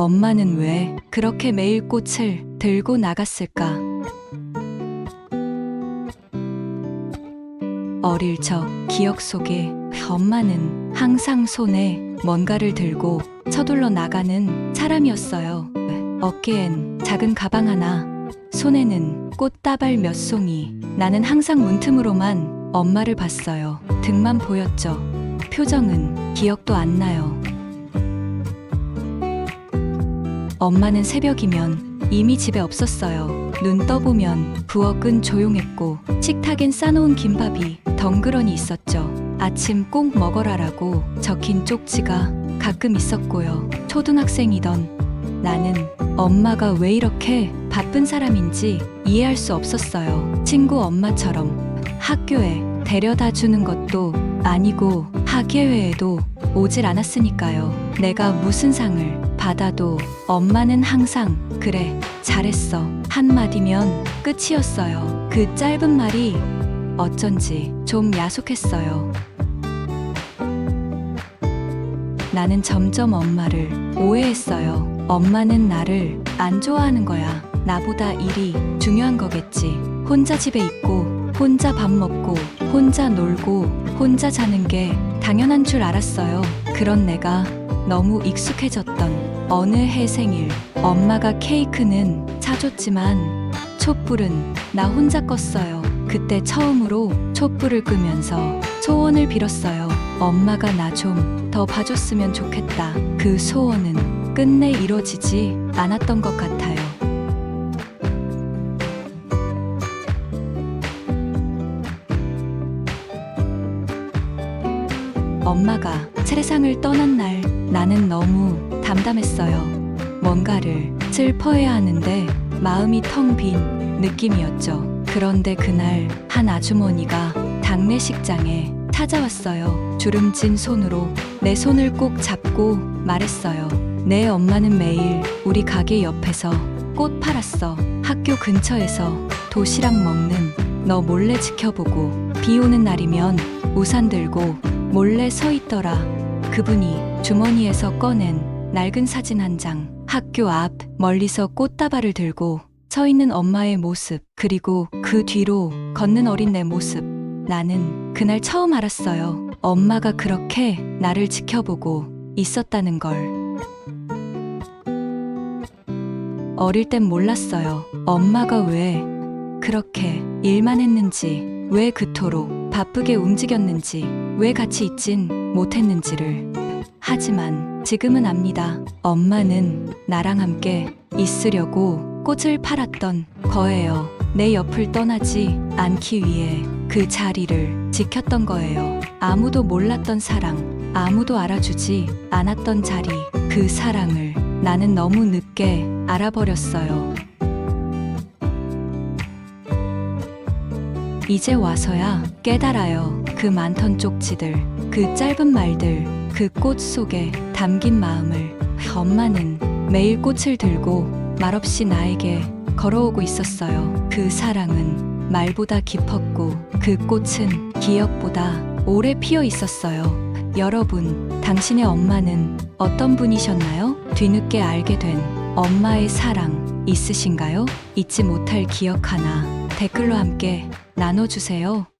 엄마는 왜 그렇게 매일 꽃을 들고 나갔을까? 어릴 적 기억 속에 엄마는 항상 손에 뭔가를 들고 서둘러 나가는 사람이었어요. 어깨엔 작은 가방 하나, 손에는 꽃다발 몇 송이. 나는 항상 문틈으로만 엄마를 봤어요. 등만 보였죠. 표정은 기억도 안 나요. 엄마는 새벽이면 이미 집에 없었어요. 눈 떠보면 부엌은 조용했고 식탁엔 싸놓은 김밥이 덩그러니 있었죠. 아침 꼭 먹어라라고 적힌 쪽지가 가끔 있었고요. 초등학생이던 나는 엄마가 왜 이렇게 바쁜 사람인지 이해할 수 없었어요. 친구 엄마처럼 학교에 데려다 주는 것도 아니고 학예회에도 오질 않았으니까요. 내가 무슨 상을 받아도 엄마는 항상 그래 잘했어 한마디면 끝이었어요. 그 짧은 말이 어쩐지 좀 야속했어요. 나는 점점 엄마를 오해했어요. 엄마는 나를 안 좋아하는 거야. 나보다 일이 중요한 거겠지. 혼자 집에 있고, 혼자 밥 먹고, 혼자 놀고, 혼자 자는 게 당연한 줄 알았어요. 그런 내가 너무 익숙해졌던 어느 해 생일, 엄마가 케이크는 사줬지만 촛불은 나 혼자 껐어요. 그때 처음으로 촛불을 끄면서 소원을 빌었어요. 엄마가 나 좀 더 봐줬으면 좋겠다. 그 소원은 끝내 이루어지지 않았던 것 같아요. 엄마가 세상을 떠난 날 나는 너무 담담했어요. 뭔가를 슬퍼해야 하는데 마음이 텅 빈 느낌이었죠. 그런데 그날 한 아주머니가 당내 식장에 찾아왔어요. 주름진 손으로 내 손을 꼭 잡고 말했어요. 내 엄마는 매일 우리 가게 옆에서 꽃 팔았어. 학교 근처에서 도시락 먹는 너 몰래 지켜보고 비 오는 날이면 우산 들고 몰래 서 있더라. 그분이 주머니에서 꺼낸 낡은 사진 한 장. 학교 앞 멀리서 꽃다발을 들고 서 있는 엄마의 모습, 그리고 그 뒤로 걷는 어린 내 모습. 나는 그날 처음 알았어요. 엄마가 그렇게 나를 지켜보고 있었다는 걸. 어릴 땐 몰랐어요. 엄마가 왜 그렇게 일만 했는지, 왜 그토록 바쁘게 움직였는지, 왜 같이 있진 못했는지를. 하지만 지금은 압니다. 엄마는 나랑 함께 있으려고 꽃을 팔았던 거예요. 내 옆을 떠나지 않기 위해 그 자리를 지켰던 거예요. 아무도 몰랐던 사랑, 아무도 알아주지 않았던 자리, 그 사랑을 나는 너무 늦게 알아버렸어요. 이제 와서야 깨달아요. 그 많던 쪽지들, 그 짧은 말들, 그 꽃 속에 담긴 마음을 엄마는 매일 꽃을 들고 말없이 나에게 걸어오고 있었어요. 그 사랑은 말보다 깊었고 그 꽃은 기억보다 오래 피어 있었어요. 여러분, 당신의 엄마는 어떤 분이셨나요? 뒤늦게 알게 된 엄마의 사랑 있으신가요? 잊지 못할 기억 하나 댓글로 함께 나눠주세요.